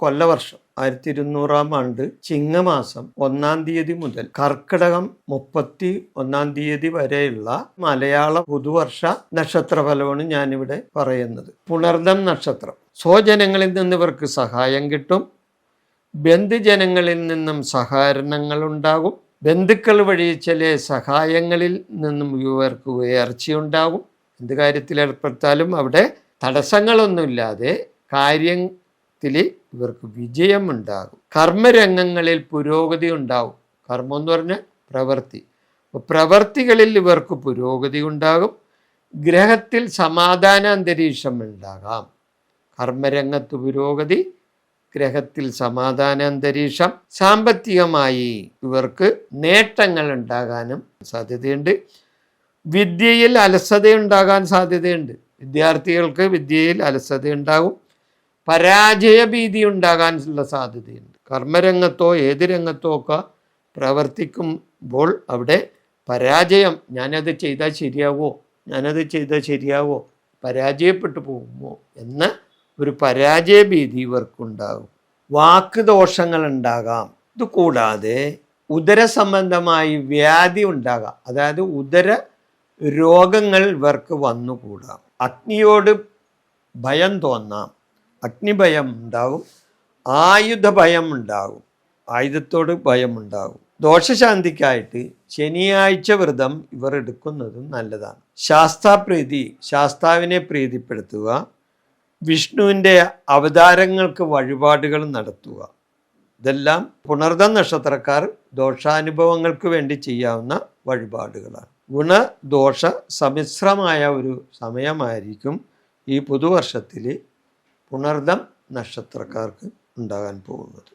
കൊല്ലവർഷം ആയിരത്തി ഇരുന്നൂറാം ആണ്ട് ചിങ്ങമാസം ഒന്നാം തീയതി മുതൽ കർക്കിടകം മുപ്പത്തി ഒന്നാം തീയതി വരെയുള്ള മലയാള പുതുവർഷ നക്ഷത്രഫലമാണ് ഞാനിവിടെ പറയുന്നത്. പുണർദം നക്ഷത്രം. സ്വജനങ്ങളിൽ നിന്ന് ഇവർക്ക് സഹായം കിട്ടും. ബന്ധുജനങ്ങളിൽ നിന്നും സഹകരണങ്ങൾ ഉണ്ടാകും ബന്ധുക്കൾ വഴി ചില സഹായങ്ങളിൽ നിന്നും ഇവർക്ക് ഉയർച്ചയുണ്ടാകും. എന്ത് കാര്യത്തിൽ ഏർപ്പെടുത്താലും അവിടെ തടസ്സങ്ങളൊന്നുമില്ലാതെ കാര്യത്തിൽ ഇവർക്ക് വിജയമുണ്ടാകും. കർമ്മരംഗങ്ങളിൽ പുരോഗതി ഉണ്ടാകും കർമ്മം എന്ന് പറഞ്ഞാൽ പ്രവൃത്തി. അപ്പോൾ പ്രവൃത്തികളിൽ ഇവർക്ക് പുരോഗതി ഉണ്ടാകും. ഗ്രഹത്തിൽ സമാധാന അന്തരീക്ഷം ഉണ്ടാകാം. കർമ്മരംഗത്ത് പുരോഗതി ഗ്രഹത്തിൽ സമാധാന അന്തരീക്ഷം സാമ്പത്തികമായി ഇവർക്ക് നേട്ടങ്ങൾ ഉണ്ടാകാനും സാധ്യതയുണ്ട്. വിദ്യയിൽ അലസതയുണ്ടാകാൻ സാധ്യതയുണ്ട്. വിദ്യാർത്ഥികൾക്ക് വിദ്യയിൽ അലസതയുണ്ടാകും. പരാജയ ഭീതി ഉണ്ടാകാനുള്ള സാധ്യതയുണ്ട്. കർമ്മരംഗത്തോ ഏത് രംഗത്തോ ഒക്കെ പ്രവർത്തിക്കുമ്പോൾ അവിടെ പരാജയം ഞാനത് ചെയ്താൽ ശരിയാവോ ഞാനത് ചെയ്താൽ ശരിയാവോ പരാജയപ്പെട്ടു പോകുമോ എന്ന ഒരു പരാജയ ഭീതി ഇവർക്കുണ്ടാകും. വാക്ക് ദോഷങ്ങൾ ഉണ്ടാകാം. ഇത് കൂടാതെ ഉദര സംബന്ധമായി വ്യാധി ഉണ്ടാകാം. അതായത് ഉദര രോഗങ്ങൾ ഇവർക്ക് വന്നുകൂടാം. അഗ്നിയോട് ഭയം തോന്നാം. അഗ്നിഭയം ഉണ്ടാകും ആയുധ ഭയം ഉണ്ടാകും ആയുധത്തോട് ഭയം ഉണ്ടാകും. ദോഷശാന്തിക്കായിട്ട് ശനിയാഴ്ച വ്രതം ഇവർ എടുക്കുന്നതും നല്ലതാണ്. ശാസ്താപ്രീതി ശാസ്താവിനെ പ്രീതിപ്പെടുത്തുക വിഷ്ണുവിന്റെ അവതാരങ്ങൾക്ക് വഴിപാടുകൾ നടത്തുക. ഇതെല്ലാം പുണർദ നക്ഷത്രക്കാർ ദോഷാനുഭവങ്ങൾക്ക് വേണ്ടി ചെയ്യാവുന്ന വഴിപാടുകളാണ്. ഗുണദോഷ സമ്മിശ്രമായ ഒരു സമയമായിരിക്കും ഈ പുതുവർഷത്തിൽ പുണർദം നക്ഷത്രക്കാർക്ക് ഉണ്ടാകാൻ പോകുന്നത്.